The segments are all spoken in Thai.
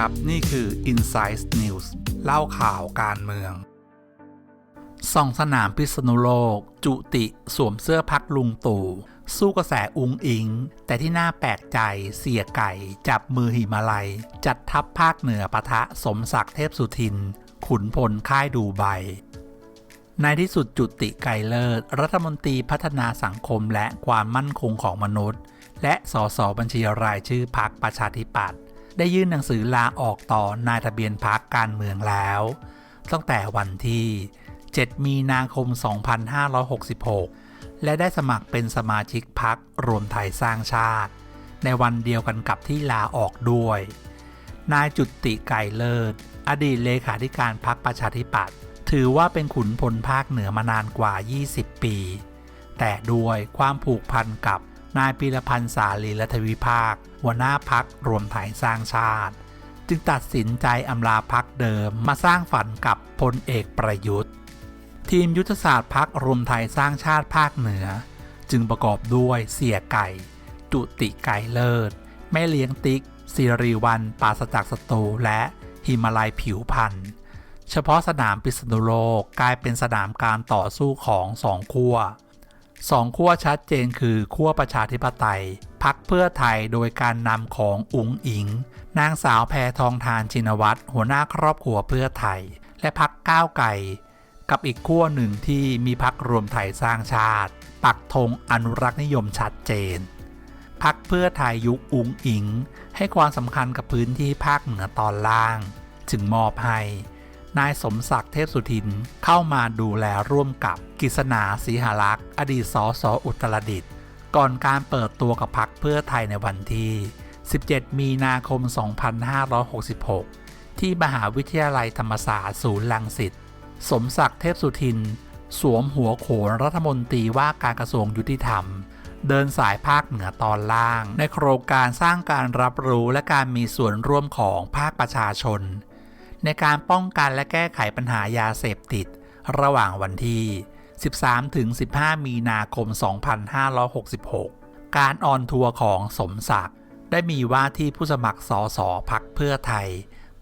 ครับ นี่คือ Insight News เล่าข่าวการเมืองส่องสนามพิษณุโลก จุติสวมเสื้อพักลุงตู่ สู้กระแสอุงอิง แต่ที่น่าแปลกใจเสียไก่ จับมือหิมาลัย จัดทัพภาคเหนือปะทะสมศักดิ์เทพสุทิน ขุนพลค่ายดูใบในที่สุดจุติไกเลิศรัฐมนตรีพัฒนาสังคมและความมั่นคงของมนุษย์ และสสบัญชีรายชื่อพักประชาธิปัตย์ ได้ยื่นหนังสือลาออกต่อนายทะเบียนพักการเมืองแล้ว ตั้งแต่วันที่ 7 มีนาคม 2566 และได้สมัครเป็นสมาชิกพักรวมไทยสร้างชาติ ในวันเดียวกันกับที่ลาออกด้วย นายจุติไก่เลิศ อดีตเลขาธิการพักประชาธิปัตย์ถือว่าเป็นขุนพลภาคเหนือมานานกว่า 20 ปี แต่ด้วยความผูกพันกับ นายปีรพันธ์สาลีรัฐวิภาค หัวหน้าพักรวมไทยสร้างชาติ จึงตัดสินใจอำลาพักเดิมมาสร้างฝันกับพลเอกประยุทธ์ ทีมยุทธศาสตร์พักรวมไทยสร้างชาติภาคเหนือ จึงประกอบด้วยเสี่ยไก่ จุติไก่เลิศ แม่เลี้ยงติ๊กสิริวันปาศจากศัตรูและหิมาลัยผิวพันธ์เฉพาะสนามปิษณุโลกกลายเป็นสนามการต่อสู้ของสองขั้ว สองขั้วชัดเจนคือขั้วประชาธิปไตย พักเพื่อไทยโดยการนำของอุ๋งอิง นางสาวแพทองทานชินวัตรหัวหน้าครอบครัวเพื่อไทย และพักก้าวไก่ กับอีกขั้วหนึ่งที่มีพักรวมไทยสร้างชาติ ปักธงอนุรักษ์นิยมชัดเจน พักเพื่อไทยยุคอุ๋งอิง ให้ความสำคัญกับพื้นที่ภาคเหนือตอนล่าง จึงมอบให้ นายสมศักดิ์เทพสุทิน เข้ามาดูแลร่วมกับกิษณาสีหลักษ์อดีตสสอุตรดิตถ์ก่อนการเปิดตัวกับพักเพื่อไทยในวันที่ 17 มีนาคม 2566 ที่มหาวิทยาลัยธรรมศาสตร์ศูนย์ลังสิตสมศักดิ์เทพสุทิน สวมหัวโขนรัฐมนตรีว่าการกระทรวงยุติธรรม เดินสายภาคเหนือตอนล่าง ในโครงการสร้างการรับรู้และการมีส่วนร่วมของภาคประชาชน ในการป้องกันและแก้ไขปัญหายาเสพติด ระหว่างวันที่ 13-15 มีนาคม 2566 การออนทัวร์ของสมศักดิ์ได้มีว่าที่ผู้สมัครสอสอพักเพื่อไทย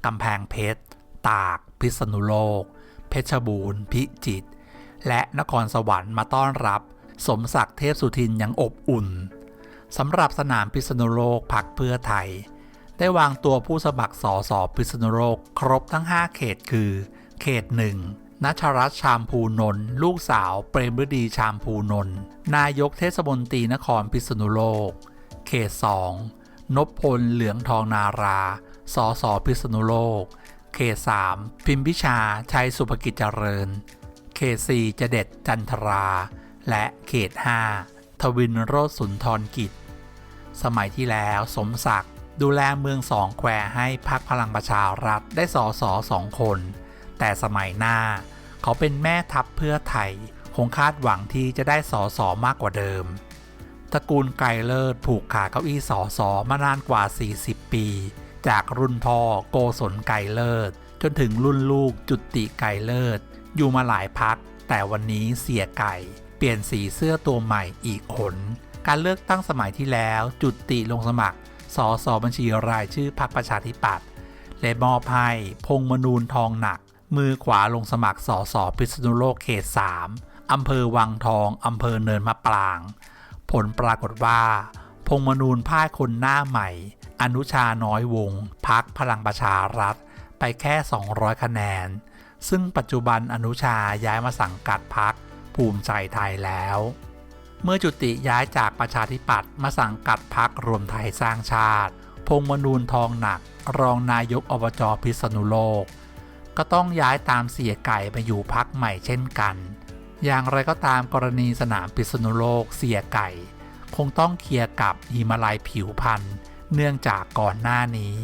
กำแพงเพชร ตาก พิษณุโลก เพชรบูรณ์ พิจิตร และนครสวรรค์มาต้อนรับ สมศักดิ์เทพสุทินอย่างอบอุ่นสำหรับสนามพิษณุโลกพักเพื่อไทย ได้วางตัวผู้สมัครสอสอพิษณุโลกครบทั้ง 5 เขตคือ เขต 1นัชรัตน์ชามพูนนท์ลูกสาว เปรมฤดีชามพูนนท์นายกเทศมนตรีนครพิษณุโลก เขต 2 นพพลเหลืองทองนาราสอสอพิษณุโลก เขต 3 พิมพิชา ชัยสุภกิจเจริญ เขต 4 จะเด็ดจันทรา และเขต 5 ทวินโรจน์สุนทรกิจ สมัยที่แล้วสมศักดิ์ ดูแลเมืองสองแควให้พักพลังประชารัฐได้สอสอสองคน แต่สมัยหน้า เขาเป็นแม่ทัพเพื่อไทย คงคาดหวังที่จะได้สอสอมากกว่าเดิม ตระกูลไกรเลิศผูกขาเก้าอี้สอสอมานานกว่า 40 ปี จากรุ่นพ่อโกศลไกรเลิศจนถึงรุ่นลูกจุติไกรเลิศอยู่มาหลายพัก แต่วันนี้เสียไก่เปลี่ยนสีเสื้อตัวใหม่อีกหนการเลือกตั้งสมัยที่แล้วจุติลงสมัคร สอสอบัญชีรายชื่อพรรคประชาธิปัตย์และมอบให้พงมนูนทองหนัก มือขวาลงสมัครสอสอพิษณุโลกเขต3อำเภอวังทองอำเภอเนินมะปราง ผลปรากฏว่า พงมนูนพ่ายคนหน้าใหม่ อนุชาน้อยวงพักพลังประชารัฐ ไปแค่ 200 คะแนน ซึ่งปัจจุบันอนุชาย้ายมาสังกัดพักภูมิใจไทยแล้ว เมื่อจุติย้ายจากประชาธิปัตย์มาสังกัดพักรวมไทยสร้างชาติ พงมนูนทองหนัก รองนายกอบจพิษณุโลก ก็ต้องย้ายตามเสียไก่ไปอยู่พักใหม่เช่นกัน อย่างไรก็ตามกรณีสนามพิษณุโลกเสียไก่ คงต้องเคลียร์กับหิมาลัยผิวพันธ์เนื่องจากก่อนหน้านี้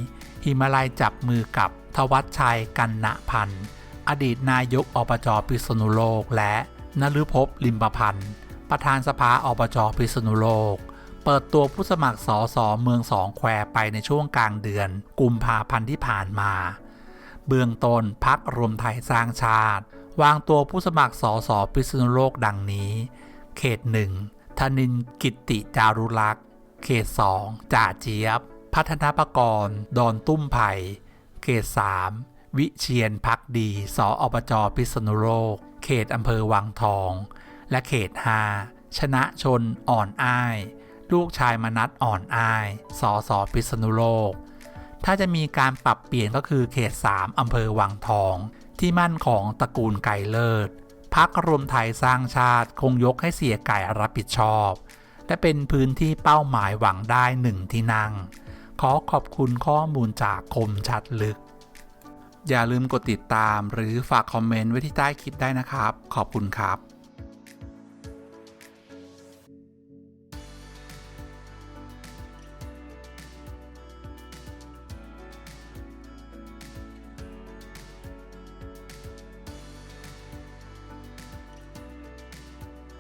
หิมาลัยจับมือกับทวัชชัยกันณพันธ์อดีตนายกอบจพิษณุโลกและนฤภพลิมประพันธ์ ประธานสภาอบจพิษณุโลก เปิดตัวผู้สมัครสอสอเมืองสองแควไปในช่วงกลางเดือน กุมภาพันธ์ที่ผ่านมา เบื้องต้นพักรวมไทยสร้างชาติ วางตัวผู้สมัครสอสอพิษณุโลกดังนี้ เขตหนึ่งธนินกิติจารุลักษ์ เขต2จ่าเจี๊ยบ พัฒนาประกรณ์ดอนตุ้มไผ่เขต3วิเชียนพักดี สออบจพิษณุโลก เขตอำเภอวังทอง และเขต5ชนะชนอ่อนอ้าย ลูกชายมนัดอ่อนอ้ายสอสอพิษณุโลก ถ้าจะมีการปรับเปลี่ยนก็คือเขต 3 อำเภอวังทอง ที่มั่นของตระกูลไก่เลิศพักรวมไทยสร้างชาติคงยกให้เสียไก่รับผิดชอบ และเป็นพื้นที่เป้าหมายหวังได้หนึ่งที่นั่ง ขอขอบคุณข้อมูลจากคมชัดลึก อย่าลืมกดติดตามหรือฝากคอมเมนต์ไว้ที่ใต้คลิปได้นะครับ ขอบคุณครับ